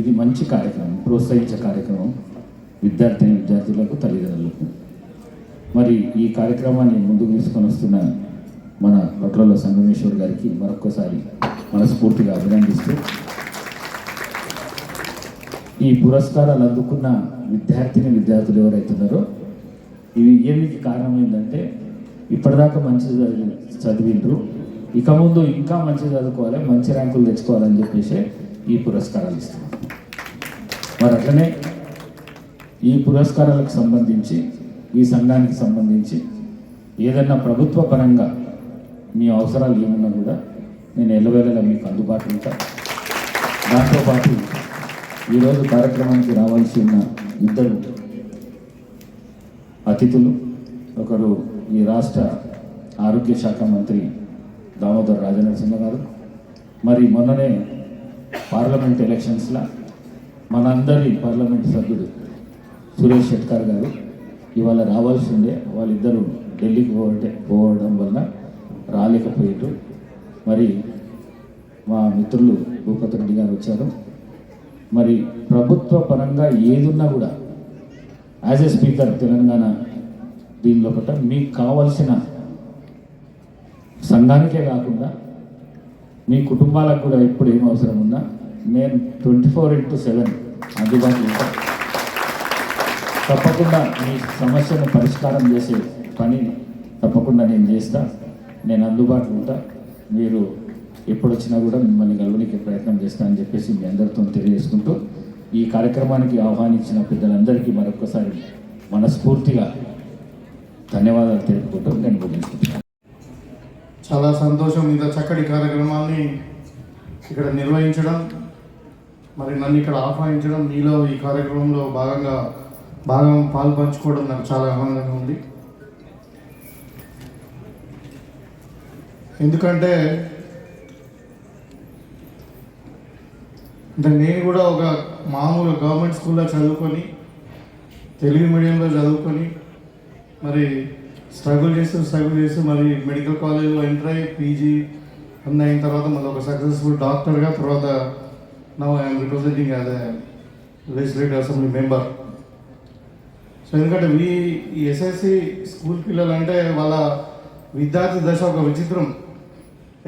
ఇది మంచి కార్యక్రమం ప్రోత్సహించే కార్యక్రమం విద్యార్థిని విద్యార్థులకు తల్లిదండ్రులకు. మరి ఈ కార్యక్రమాన్ని ముందుకు తీసుకొని వస్తున్న మన భట్లలో సంగమేశ్వర్ గారికి మరొక్కసారి మనస్ఫూర్తిగా అభినందిస్తూ ఈ పురస్కారాలు అందుకున్న విద్యార్థిని విద్యార్థులు ఎవరైతే ఉన్నారో ఇవి ఏమికి కారణం ఏంటంటే ఇప్పటిదాకా మంచి చదివి- చదివిండ్రు. ఇక ముందు ఇంకా మంచి చదువుకోవాలి మంచి ర్యాంకులు తెచ్చుకోవాలని చెప్పేసి ఈ పురస్కారాలు ఇస్తున్నారు. మరి అట్లనే ఈ పురస్కారాలకు సంబంధించి ఈ సంఘానికి సంబంధించి ఏదన్నా ప్రభుత్వ పరంగా మీ అవసరాలు ఏమున్నా కూడా నేను ఎల్లవేళలా మీకు అందుబాటులో ఉంటాను దాంతోపాటు ఈరోజు కార్యక్రమానికి రావాల్సి ఉన్న ఇద్దరు అతిథులు ఒకరు ఈ రాష్ట్ర ఆరోగ్య శాఖ మంత్రి దామోదర్ రాజనరసింహ గారు మరి మొన్ననే పార్లమెంట్ ఎలక్షన్స్లో మనందరి పార్లమెంట్ సభ్యుడు సురేష్ శెట్కర్ గారు ఇవాళ రావాల్సి ఉండే వాళ్ళిద్దరూ ఢిల్లీకి పోవటే పోవడం వల్ల రాలేకపోయారు మరి మా మిత్రులు భూపతి రెడ్డి గారు వచ్చారు. మరి ప్రభుత్వ పరంగా ఏదున్నా కూడా యాజ్ ఎ స్పీకర్ తెలంగాణ దీనిలో ఒకట మీకు కావలసిన సంఘానికే కాకుండా మీ కుటుంబాలకు కూడా ఎప్పుడు ఏం అవసరం ఉన్నా నేను ట్వంటీ ఫోర్ ఇంటూ సెవెన్ అందుబాటులో తప్పకుండా మీ సమస్యను పరిష్కారం చేసే పని తప్పకుండా నేను చేస్తా. నేను అందుబాటులో ఉంటా. మీరు ఎప్పుడు వచ్చినా కూడా మిమ్మల్ని కలవడానికి ప్రయత్నం చేస్తా అని చెప్పేసి మీ అందరితో తెలియజేసుకుంటూ ఈ కార్యక్రమానికి ఆహ్వానించిన పెద్దలందరికీ మరొకసారి మనస్ఫూర్తిగా ధన్యవాదాలు తెలుపుకుంటూ నేను ముగించుకుంటున్నాను. చాలా సంతోషం. ఇంత చక్కటి కార్యక్రమాన్ని ఇక్కడ నిర్వహించడం మరి నన్ను ఇక్కడ ఆహ్వానించడం మీలో ఈ కార్యక్రమంలో భాగంగా భాగం పాల్పంచుకోవడం నాకు చాలా ఆనందంగా ఉంది. ఎందుకంటే అంటే నేను కూడా ఒక మామూలు గవర్నమెంట్ స్కూల్లో చదువుకొని తెలుగు మీడియంలో చదువుకొని మరి స్ట్రగుల్ చేస్తూ స్ట్రగుల్ చేస్తూ మరి మెడికల్ కాలేజ్లో ఎంటర్ అయ్యి పీజీ అన్న అయిన తర్వాత మళ్ళీ ఒక సక్సెస్ఫుల్ డాక్టర్గా తర్వాత now I'm representing as a legislative assembly member so ఎందుకంటే మీ ఈ ఎస్ఎస్సి స్కూల్ పిల్లలు అంటే వాళ్ళ విద్యార్థి దశ ఒక విచిత్రం.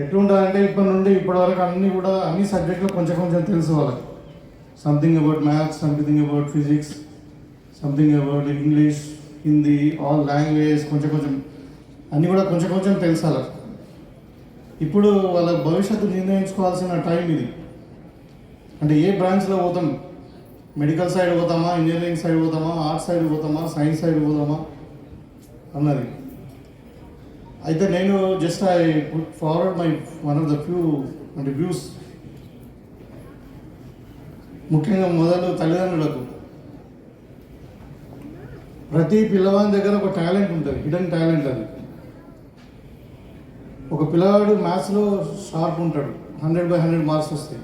ఎట్లుంటుందంటే ఇప్పటి నుండి ఇప్పటి వరకు అన్ని కూడా అన్ని సబ్జెక్టులు కొంచెం కొంచెం తెలుసు వాళ్ళకి. Something about maths something about physics something about English Hindi all language కొంచెం కొంచెం అన్నీ కూడా కొంచెం కొంచెం తెలుసు వాళ్ళకి. ఇప్పుడు వాళ్ళ భవిష్యత్తు నిర్ణయించుకోవాల్సిన టైం ఇది. అంటే ఏ బ్రాంచ్లో పోతాం? మెడికల్ సైడ్ పోతామా? ఇంజనీరింగ్ సైడ్ పోతామా? ఆర్ట్స్ సైడ్ పోతామా? సైన్స్ సైడ్ పోతామా? అన్నది. అయితే నేను just I put forward my one of the few అంటే వ్యూస్ ముఖ్యంగా మొదలు తల్లిదండ్రులకు. ప్రతి పిల్లవాని దగ్గర ఒక టాలెంట్ ఉంటుంది హిడెన్ టాలెంట్ అది. ఒక పిల్లవాడు మ్యాథ్స్లో షార్ప్ ఉంటాడు హండ్రెడ్ బై హండ్రెడ్ మార్క్స్ వస్తాయి.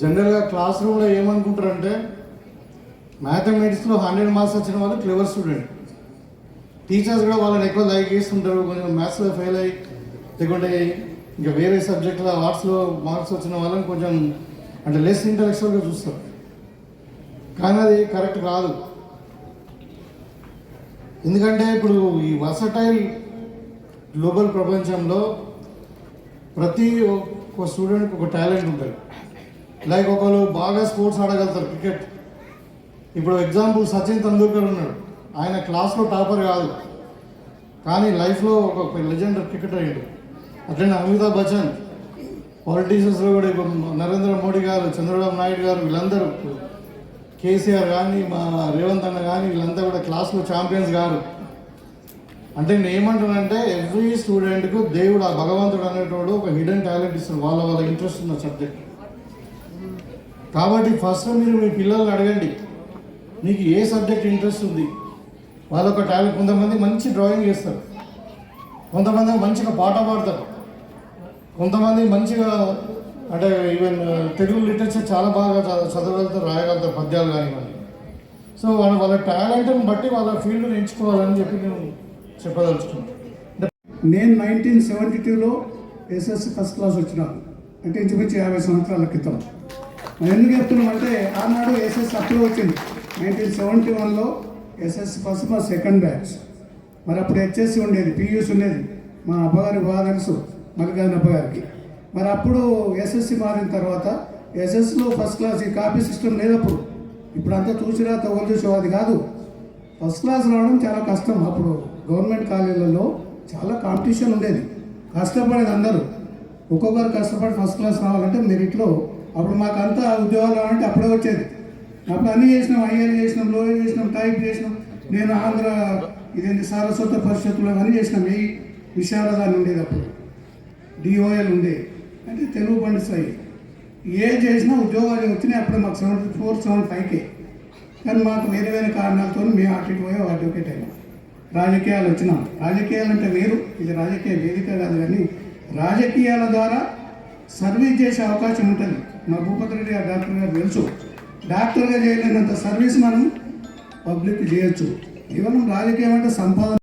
జనరల్గా క్లాస్ రూమ్లో ఏమనుకుంటారంటే మ్యాథమెటిక్స్లో హండ్రెడ్ మార్క్స్ వచ్చిన వాళ్ళు క్లెవర్ స్టూడెంట్. టీచర్స్ కూడా వాళ్ళని ఎక్కువ లైక్ చేస్తుంటారు కొంచెం మ్యాథ్స్లో ఫెయిల్ అయ్యి లేకుంటే ఇంకా వేరే సబ్జెక్టులో ఆర్ట్స్లో మార్క్స్ వచ్చిన వాళ్ళని కొంచెం అంటే లెస్ ఇంటలెక్చువల్గా చూస్తారు. కానీ అది కరెక్ట్ కాదు. ఎందుకంటే ఇప్పుడు ఈ వర్సటైల్ గ్లోబల్ ప్రపంచంలో ప్రతి ఒక్క స్టూడెంట్కి ఒక టాలెంట్ ఉంటుంది. లైక్ ఒకరు బాగా స్పోర్ట్స్ ఆడగలుగుతారు క్రికెట్. ఇప్పుడు ఎగ్జాంపుల్ సచిన్ తెందూల్కర్ ఉన్నాడు. ఆయన క్లాస్లో టాపర్ కాదు. కానీ లైఫ్లో ఒక లెజెండ్ క్రికెటర్ అయ్యాడు. అట్లనే అమితాబ్ బచ్చన్. పాలిటీషియన్స్లో కూడా ఇప్పుడు నరేంద్ర మోడీ గారు చంద్రబాబు నాయుడు గారు వీళ్ళందరూ కేసీఆర్ కానీ మా రేవంత్ అన్న కానీ వీళ్ళంతా కూడా క్లాస్లో ఛాంపియన్స్ గారు. అంటే నేను ఏమంటానంటే ఎవ్రీ స్టూడెంట్కు దేవుడు ఆ భగవంతుడు అనేటోడు ఒక హిడెన్ టాలెంట్ ఇస్తాడు. వాళ్ళ వాళ్ళ ఇంట్రెస్ట్ ఉన్న సబ్జెక్ట్ కాబట్టి ఫస్ట్ మీరు మీ పిల్లల్ని అడగండి. మీకు ఏ సబ్జెక్ట్ ఇంట్రెస్ట్ ఉంది? వాళ్ళొక టాలెంట్ కొంతమంది మంచి డ్రాయింగ్ చేస్తారు. కొంతమంది మంచిగా పాట పాడతారు. కొంతమంది మంచిగా అంటే ఈవెన్ uh, తెలుగు లిటరేచర్ చాలా బాగా చదవగలుగుతారు రాయగలుగుతారు పద్యాలు కానివ్వండి. సో వాళ్ళ వాళ్ళ టాలెంట్ని బట్టి వాళ్ళ ఫీల్డ్ని ఎంచుకోవాలని చెప్పి నేను చెప్పదలుచుకున్నాను నేను నైన్టీన్ సెవెంటీ టూలో ఎస్ఎస్సి ఫస్ట్ క్లాస్ వచ్చిన అంటే ఇంచుమించు యాభై సంవత్సరాల క్రితం. ఎందుకు చెప్తున్నామంటే ఆనాడు ఎస్ఎస్ అప్పుడు వచ్చింది. నైన్టీన్ సెవెంటీ వన్లో ఎస్ఎస్సి ఫస్ట్ మా సెకండ్ బ్యాచ్ మరి అప్పుడు హెచ్ఎస్సి ఉండేది పియూస్ ఉండేది. మా అబ్బగారి బాగా తెలుసు మల్లికార్జున అబ్బగారికి. మరి అప్పుడు ఎస్ఎస్సి మారిన తర్వాత ఎస్ఎస్లో ఫస్ట్ క్లాస్ ఈ కాపీ సిస్టమ్ లేదు అప్పుడు ఇప్పుడు అంతా చూసిరా తగులు చూసే అది కాదు. ఫస్ట్ క్లాస్ రావడం చాలా కష్టం. అప్పుడు గవర్నమెంట్ కాలేజీలలో చాలా కాంపిటీషన్ ఉండేది. కష్టపడేది అందరూ. ఒక్కొక్కరు కష్టపడి ఫస్ట్ క్లాస్ రావాలంటే మెరిట్లో అప్పుడు మాకు అంతా ఉద్యోగాలు రావాలంటే అప్పుడే వచ్చేది. అప్పుడు అన్నీ చేసినాం ఐఏలు చేసినాం లోయర్ చేసినాం టైప్ చేసినాం. నేను ఆంధ్ర ఇదేంటి సారస్వత పరిషత్తులో అన్నీ చేసినాం. ఈ విశారదాన్ని ఉండేది అప్పుడు. డిఓఎల్ ఉండేది అంటే తెలుగు పండిస్తాయి ఏ చేసినా ఉద్యోగాలు వచ్చినాయి అప్పుడు మాకు సెవెంటీ ఫోర్ సెవెంటీ ఫైవ్కే కానీ మాకు వేరే వేరే కారణాలతో మేము అటు ఇటు పోయి అడ్వకేట్ అయినాం. రాజకీయాలు వచ్చినాం. రాజకీయాలు అంటే వేరు. ఇది రాజకీయ వేదిక కాదు కానీ రాజకీయాల ద్వారా సర్వీస్ చేసే అవకాశం ఉంటుంది. మా భూపతి రెడ్డి గారు డాక్టర్ గారు తెలుసు. డాక్టర్గా చేయలేనంత సర్వీస్ మనం పబ్లిక్ చేయొచ్చు. కేవలం రాజకీయం అంటే సంపాదన